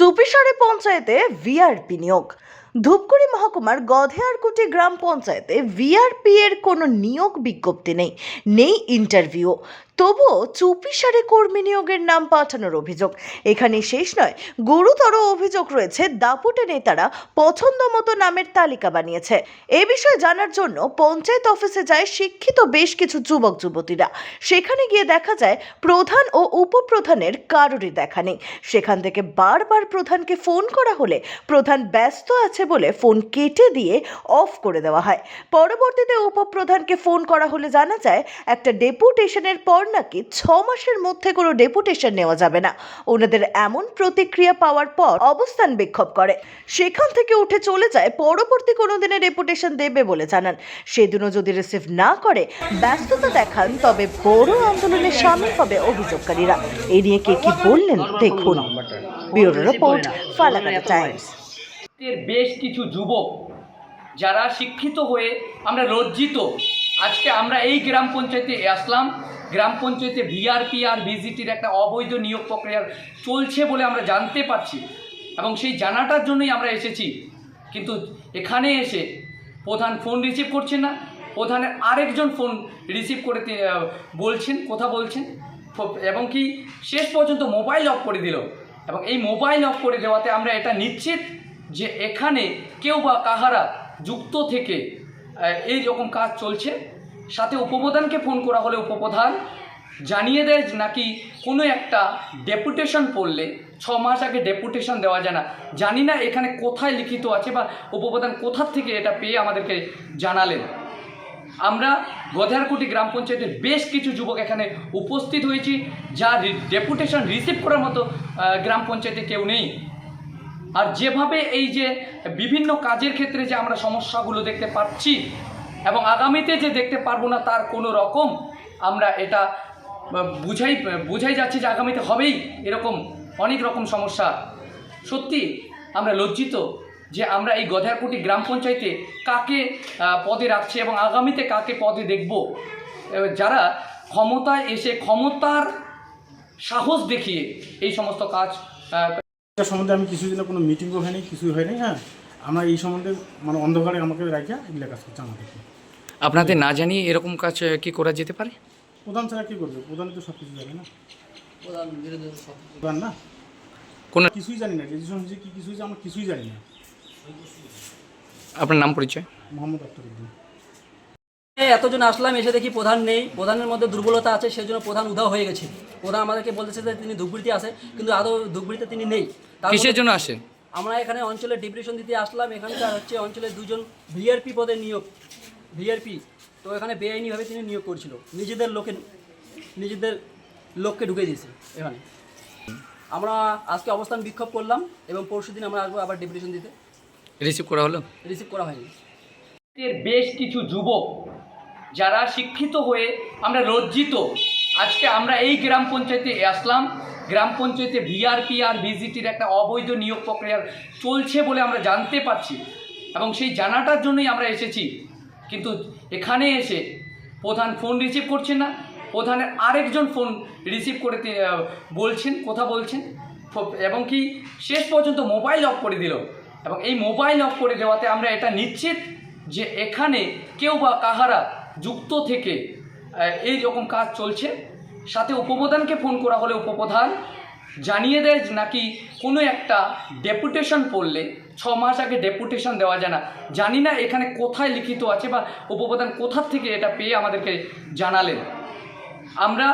চুপিসারে পঞ্চায়েতে ভিআরপি নিয়োগ ধূপগুড়ি মহকুমার গধেয়ারকুটি গ্রাম পঞ্চায়েতে ভিআরপি এর কোনো নিয়োগ বিজ্ঞপ্তি নেই নেই ইন্টারভিউ তবুও চুপিসারে কর্মী নিয়োগের নাম পাঠানোর অভিযোগ। এখানে শেষ নয়, গুরুতর অভিযোগ রয়েছে, দাপুটে নেতারা পছন্দ মতো নামের তালিকা বানিয়েছে। এ বিষয়ে জানার জন্য পঞ্চায়েত অফিসে যায় শিক্ষিত বেশ কিছু যুবক যুবতীরা। সেখানে গিয়ে দেখা যায়, প্রধান ও উপপ্রধানের কারোরই দেখা নেই। সেখান থেকে বারবার প্রধানকে ফোন করা হলে প্রধান ব্যস্ত আছে বলে ফোন কেটে দিয়ে অফ করে দেওয়া হয়। পরবর্তীতে উপপ্রধানকে ফোন করা হলে জানা যায়, একটা ডেপুটেশনের পর নাকি ছ মাসের মধ্যে কোনো ডেপুটেশন নেওয়া যাবে না। ওনাদের এমন প্রতিক্রিয়া পাওয়ার পর অবস্থান বিক্ষোভ করে। সেখান থেকে উঠে চলে যায়, পরবর্তী কোনো দিনে ডেপুটেশন দেবে বলে জানান। সেদিনও যদি রিসিভ না করে, ব্যস্ততা দেখান, তবে বড় আন্দোলনে সামিল হবে অভিযোগকারীরা। এ নিয়ে কে কি বললেন, দেখুন। Bureau report, Falakata Times. এর বেশ কিছু যুবক যারা শিক্ষিত হয়ে আমরা লজ্জিত। আজকে আমরা এই গ্রাম পঞ্চায়েতে আসলাম। গ্রাম পঞ্চায়েতে ভিআরপি আর ভিজিটির একটা অবৈধ নিয়োগ প্রক্রিয়া চলছে বলে আমরা জানতে পারছি এবং সেই জানাটার জন্যই আমরা এসেছি। কিন্তু এখানে এসে প্রধান ফোন রিসিভ করছে না। প্রধানের আরেকজন ফোন রিসিভ করে বলছেন, কথা বলছেন। এবং কি শেষ পর্যন্ত মোবাইল অফ করে দিল। এবং এই মোবাইল অফ করে দেওয়াতে আমরা এটা নিশ্চিত যে এখানে কেউ বা কাহারা যুক্ত থেকে এই রকম কাজ চলছে। সাথে উপপ্রধানকে ফোন করা হলে উপপ্রধান জানিয়ে দেয় নাকি কোনো একটা ডেপুটেশন পড়লে, ছ মাস আগে ডেপুটেশন দেওয়া যায় না। জানি না এখানে কোথায় লিখিত আছে বা উপপ্রধান কোথার থেকে এটা পেয়ে আমাদেরকে জানালেন। আমরা গধেয়ারকুটি গ্রাম পঞ্চায়েতের বেশ কিছু যুবক এখানে উপস্থিত হয়েছি যা ডেপুটেশন রিসিভ করার মতো গ্রাম পঞ্চায়েতে কেউ নেই। আর যেভাবে এই যে বিভিন্ন কাজের ক্ষেত্রে যে আমরা সমস্যাগুলো দেখতে পাচ্ছি এবং আগামীতে যে দেখতে পারব না তার কোনো রকম আমরা এটা বুঝাই বুঝাই যাচ্ছে যে আগামীতে হবেই এরকম অনেক রকম সমস্যা। সত্যি আমরা লজ্জিত যে আমরা এই গধেয়ারকুটি গ্রাম পঞ্চায়েতে কাকে পদে রাখছি এবং আগামীতে কাকে পদে দেখব। যারা ক্ষমতায় এসে ক্ষমতার সাহস দেখিয়ে এই সমস্ত কাজ এটা সম্বন্ধে আমি কিছুদিন কোনো মিটিংও হয়নি কিছুই হয়নি হ্যাঁ। আমরা এই সম্বন্ধে মানে অন্ধকারে আমাকে রাখিয়া এগুলো কাজ করছে আমাদেরকে আপনাদের না জানিয়ে এরকম কাজ কি করা যেতে পারে? প্রধান ছাড়া কী করবে? প্রধান তো সব কিছু জানে না। প্রধান না? কোন কিছুই জানি না রেজিস্ট্রেশন হয়েছে কি কিছু হয়েছে আমরা কিছুই জানি না। আপনার নাম পরিচয়? মোহাম্মদ আখতারুদ্দিন এই এতজন আসলাম এসে দেখি প্রধান নেই। প্রধানের মধ্যে দুর্বলতা আছে সেই জন্য প্রধান উধাও হয়ে গেছে। প্রধান আমাদেরকে বলতেছে যে তিনি ধুবড়িতে আছে কিন্তু আদৌ ধুবড়িতে তিনি নেই। কিসের জন্য আসেন? আমরা এখানে অঞ্চলে ডিপ্রেশন দিতে আসলাম এখানকার হচ্ছে অঞ্চলে দুজন ভিআরপি পদে নিয়োগ ভিআরপি। তো এখানে বেআইনিভাবে তিনি নিয়োগ করছিল। নিজেদের লোকে নিজেদের লোককে ঢুকে দিয়েছে এখানে। আমরা আজকে অবস্থান বিক্ষোভ করলাম এবং পরশু দিন আমরা আসব আবার ডিপ্রেশন দিতে। রিসিভ করা হলো? রিসিভ করা হয়নি। এর বেশ কিছু যুবক যারা শিক্ষিত হয়ে আমরা লজ্জিত আজকে আমরা এই গ্রাম পঞ্চায়েতে আসলাম। গ্রাম পঞ্চায়েতে ভিআরপি আর ভিজিটির একটা অবৈধ নিয়োগ প্রক্রিয়া চলছে বলে আমরা জানতে পারছি এবং সেই জানাটার জন্যই আমরা এসেছি। কিন্তু এখানে এসে প্রধান ফোন রিসিভ করছেন না। প্রধানের আরেকজন ফোন রিসিভ করে বলছেন, কথা বলছেন। এবং কি শেষ পর্যন্ত মোবাইল অফ করে দিল। এবং এই মোবাইল অফ করে দেওয়াতে আমরা এটা নিশ্চিত যে এখানে কেউ বা কাহারা যুক্ত থেকে এই রকম কাজ চলছে। সাথে উপপ্রধানকে ফোন করা হলে উপপ্রধান, জানিয়ে দেয় নাকি কোনো একটা ডেপুটেশন পড়লে, ছ মাস আগে ডেপুটেশন দেওয়া যায় না। জানি না এখানে কোথায় লিখিত আছে বা উপপ্রধান কোথার থেকে এটা পেয়ে আমাদেরকে জানালেন। আমরা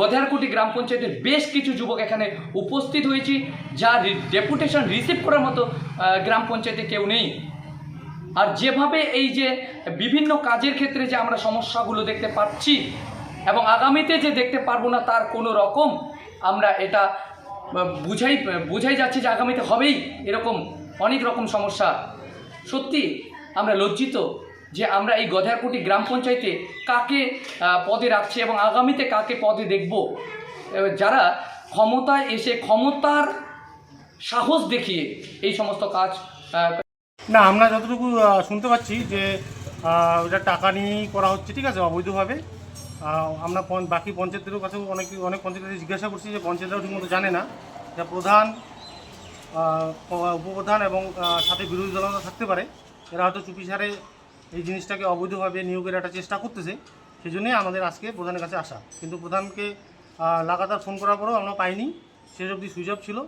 গধারকুটি গ্রাম পঞ্চায়েতের বেশ কিছু যুবক এখানে উপস্থিত হয়েছি, যা ডেপুটেশন রিসিভ করার মতো গ্রাম পঞ্চায়েতে কেউ নেই। আর যেভাবে এই যে বিভিন্ন কাজের ক্ষেত্রে যে আমরা সমস্যাগুলো দেখতে পাচ্ছি এবং আগামীতে যে দেখতে পারব না তার কোনো রকম আমরা এটা বুঝাই বুঝাই যাচ্ছে যে আগামীতে হবেই এরকম অনেক রকম সমস্যা। সত্যি আমরা লজ্জিত যে আমরা এই গধারকুটি গ্রাম পঞ্চায়েতে কাকে পদে রাখছি এবং আগামীতে কাকে পদে দেখব। যারা ক্ষমতায় এসে ক্ষমতার সাহস দেখিয়ে এই সমস্ত কাজ না, আমরা যতটুকু শুনতে পাচ্ছি যে ওটা টাকা নিয়েই করা হচ্ছে, ঠিক আছে, অবৈধভাবে। আমরা বাকি পঞ্চায়েতেরও কাছেও অনেক অনেক পঞ্চায়েতে জিজ্ঞাসা করছি যে পঞ্চায়েতরাও ঠিকমতো জানে না যা প্রধান উপপ্রধান এবং সাথে বিরোধী দলও থাকতে পারে। এরা হয়তো চুপিসারে এই জিনিসটাকে অবৈধভাবে নিয়োগের একটা চেষ্টা করতেছে সেই জন্যই আমাদের আজকে প্রধানের কাছে আসা। কিন্তু প্রধানকে লাগাতার ফোন করার পরেও আমরা পাইনি। শেষ অবধি সুইচ অফ ছিল।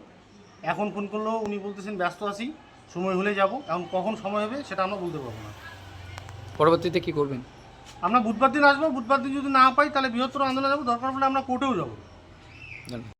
এখন ফোন করলেও উনি বলতেছেন, ব্যস্ত আছি, সময় হলে যাব। এখন কখন সময় হবে সেটা আমরা বলতে পারব না। পরবর্তীতে কি করবেন? আমরা বুধবার দিন আসব, বুধবার দিন যদি না পাই তাহলে বৃহত্তর আন্দোলনে যাব, দরকার পড়লে আমরা কোর্টেও যাব।